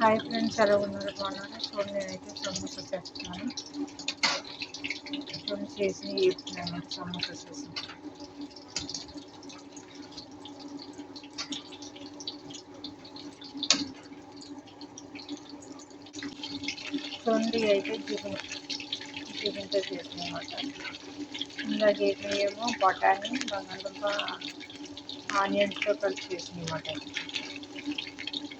Hi friends ఎలా ఉన్నారు బాగున్నాను చూడండి నేనైతే సమోసా చేస్తున్నాను. చూడండి చేసి చెప్తున్నాను సమోసా చేసి చూడండి అయితే చికెన్ చికెన్తో చేసిన అనమాట ఇందాక ఏమో బఠానీ బంగాళదుంప ఆనియన్స్తో కలిసి చేసిన అనమాట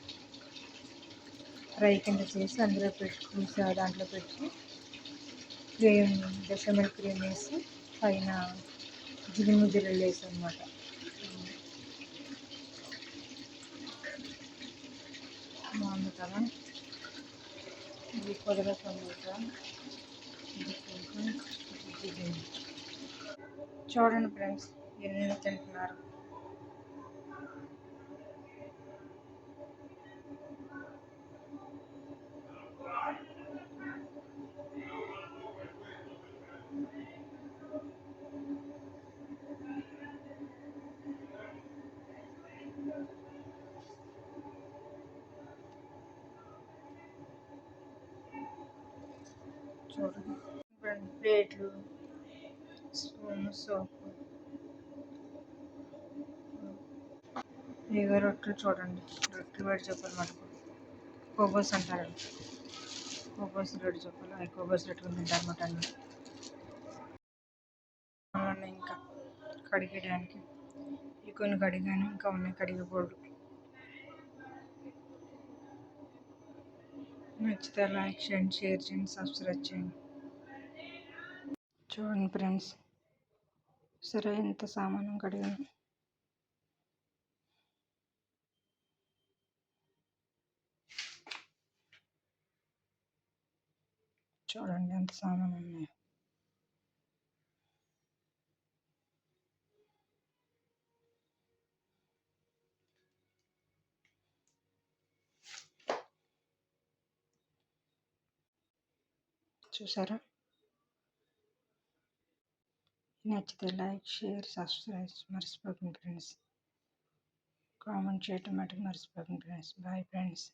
ఫ్రై కింద చేసి అందులో పెట్టి దాంట్లో పెట్టి క్రీమ్ బెషమిల్ క్రీమ్ వేసి పైన జిగి వేసి అనమాట బాగుంది కదా ఇది కొద్దిగా సమోసా చూడండి ఫ్రెండ్స్ ఎన్ని తింటున్నారు. చూడండి. ప్లేట్లు స్పూన్ సోపు ఇక రొట్టెలు చూడండి. రొట్టెలు వేడి చెప్పాలి మటుకు. కోబోస్ అంటారు. కోబోస్ రెడ్ చెప్పాలి అవి కోబోస్ పెట్టుకుని తింటారు మటన్ ఇంకా కడిగేయడానికి. ఇవి కొన్ని కడిగాను ఇంకా ఉన్నాయి. కడిగకూడదు. నచ్చితే లైక్ చేయండి షేర్ చేయండి సబ్స్క్రైబ్ చేయండి. చూడండి ఫ్రెండ్స్ సరే ఎంత సామానం కడిగాను. చూడండి ఎంత సామాన్ ఉన్నాయి. చూసారా? నచ్చితే లైక్ షేర్ సబ్స్క్రైబ్. మర్చిపోకండి ఫ్రెండ్స్. కామెంట్ చేయటం మటుకు మర్చిపోకండి ఫ్రెండ్స్. Bye friends.